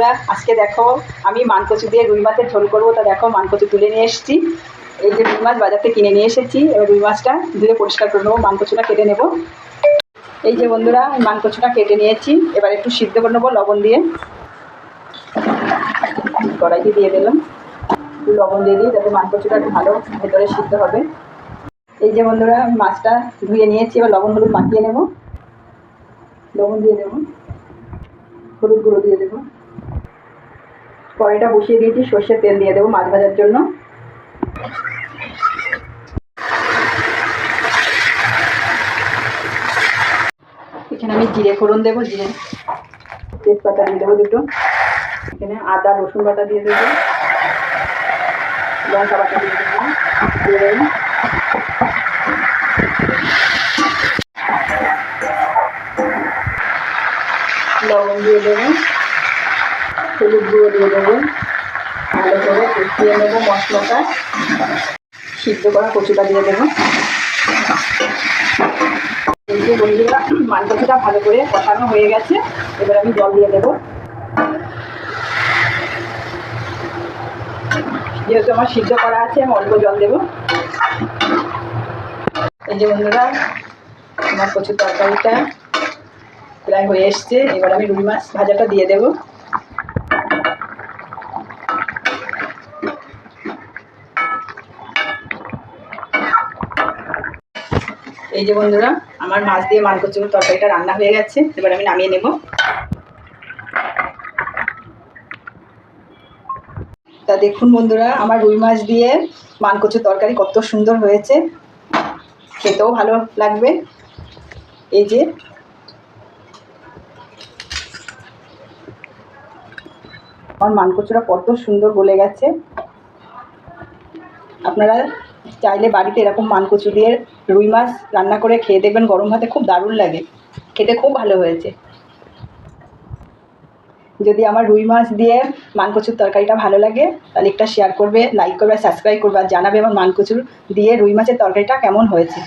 বন্ধুরা, আজকে দেখো আমি মানকচু দিয়ে রুই মাছের ঝোল করব। তা দেখো, মানকচু তুলে নিয়ে এসেছি। এই যে রুই মাছ বাজার থেকে কিনে নিয়ে এসেছি। এবার রুই মাছটা ধুয়ে পরিষ্কার করে নেব, মানকচুটা কেটে নেব। এই যে বন্ধুরা মানকচুটা কেটে নিয়েছি। এবার একটু সিদ্ধ করে নেব লবণ দিয়ে। কড়াইতে দিয়ে দিলাম। একটু লবণ দিয়ে দিই, যাতে মানকচুটা একটু ভালো ভেতরে সিদ্ধ হবে। এই যে বন্ধুরা মাছটা ধুয়ে নিয়েছি। এবার লবণ হলুদ মাখিয়ে নেব। লবণ দিয়ে দেবো। হলুদ গুঁড়ো দিয়ে দেবো। কড়াইটা বসিয়ে দিয়েছি, সর্ষের তেল দিয়ে দেবো মাছ ভাজার জন্য। এখানে আমি জিরে ফোড়ন দেবো, জিরে তেজপাতা দিয়ে দেবো দুটো। এখানে আদা, রসুন বাটা দিয়ে দেবো। লঙ্কা বাটা দিয়ে দেবো। লবণ দিয়ে দেবো। হলুদ গুঁড়ো দিয়ে দেবো। ভালো করে কষিয়ে নেব মশলাটা। সিদ্ধ করা কচুটা দিয়ে দেবো। এই যে বন্ধুরা মানকচুটা ভালো করে কষানো হয়ে গেছে। এবার আমি জল দিয়ে দেবো। যেহেতু আমার সিদ্ধ করা আছে, আমি অল্প জল দেবো। এই যে বন্ধুরা, আমার কচুর তরকারিটা প্রায় হয়ে এসছে। এবার আমি রুই মাছ ভাজাটা দিয়ে দেবো। এই যে বন্ধুরা, আমার মাছ দিয়ে মানকচুর তরকারিটা রান্না হয়ে গেছে। এবার আমি নামিয়ে নেব। তা দেখুন বন্ধুরা, আমার রুই মাছ দিয়ে মানকচুর তরকারি কত সুন্দর হয়েছে। খেতেও ভালো লাগবে। এই যে, আমার মানকচুরা কত সুন্দর গলে গেছে। আপনারা চাইলে বাড়িতে এরকম মানকচু দিয়ে রুই মাছ রান্না করে খেয়ে দেখবেন গরম ভাতে খুব দারুণ লাগে। খেতে খুব ভালো হয়েছে। যদি আমার রুই মাছ দিয়ে মানকচুর তরকারিটা ভালো লাগে, তাহলে একটা শেয়ার করবে লাইক করবে সাবস্ক্রাইব করবে আর জানাবে আমার মানকচুর দিয়ে রুই মাছের তরকারিটা কেমন হয়েছে।